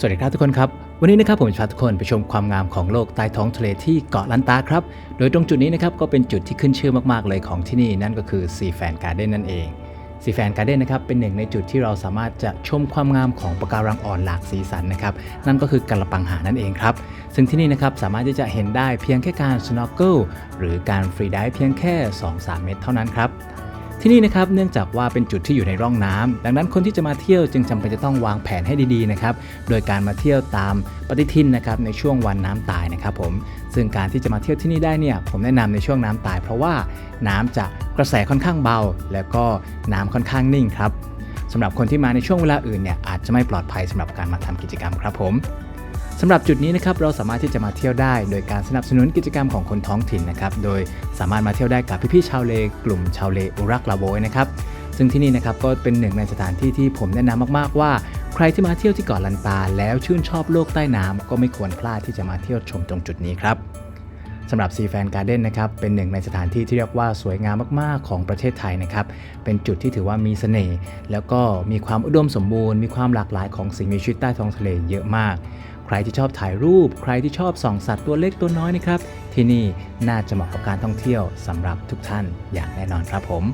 สวัสดีครับทุกคนครับ วันนี้นะครับผมจะพาทุกคนไปชมความงามของโลกใต้ท้องทะเลที่เกาะลันตาครับ โดยตรงจุดนี้นะครับก็เป็นจุดที่ขึ้นชื่อมากๆเลยของที่นี่นั่นก็คือซีแฟนการ์เด้นนั่นเองซีแฟนการ์เด้นนะครับเป็นหนึ่งในจุดที่เราสามารถจะชมความงามของปะการังอ่อนหลากสีสันนะครับนั่นก็คือกระปังหานั่นเองครับ ซึ่งที่นี่นะครับสามารถที่จะเห็นได้เพียงแค่การ snorkel หรือการฟรีดิฟเพียงแค่ 2-3 เมตรเท่านั้นครับ ที่นี่นะครับเนื่องจากว่าเป็นจุดที่อยู่ในร่องน้ำดังนั้นคนที่จะมาเที่ยวจึงจำเป็นจะต้องวางแผนให้ดีๆนะครับโดยการมาเที่ยวตามปฏิทินนะครับในช่วงวันน้ำตายนะครับผมซึ่งการที่จะมาเที่ยวที่นี่ได้เนี่ยผมแนะนำในช่วงน้ำตาย เพราะว่าน้ำจะกระแสค่อนข้างเบา แล้วก็น้ำค่อนข้างนิ่งครับสำหรับคนที่มาในช่วงเวลาอื่นเนี่ยอาจจะไม่ปลอดภัยสำหรับการมาทำกิจกรรมครับผม สำหรับจุดนี้นะครับเราสามารถที่จะมาเที่ยวได้ โดยการสนับสนุนกิจกรรมของคนท้องถิ่นนะครับโดยสามารถมาเที่ยวได้กับพี่ๆชาวเลกลุ่มชาวเลอุรักลาโบยนะครับซึ่งที่นี่นะครับก็เป็นหนึ่งในสถานที่ที่ผมแนะนำมากๆว่า ใครที่มาเที่ยวที่เกาะลันตา แล้วชื่นชอบโลกใต้น้ำก็ไม่ควรพลาดที่จะมาเที่ยวชมตรงจุดนี้ครับ สำหรับซีแฟนการ์เด้นนะครับเป็นหนึ่งในสถานที่ที่เรียกว่าสวยงามมากๆของประเทศไทยนะครับเป็นจุดที่ถือว่ามีเสน่ห์แล้วก็มีความอุดมสมบูรณ์ มีความหลากหลายของสิ่งมีชีวิตใต้ท้องทะเลเยอะมาก ใครที่ชอบถ่ายรูป ใครที่ชอบส่องสัตว์ตัวเล็กตัวน้อยนะครับที่นี่น่าจะเหมาะกับการท่องเที่ยวสำหรับทุกท่านอย่างแน่นอนครับผม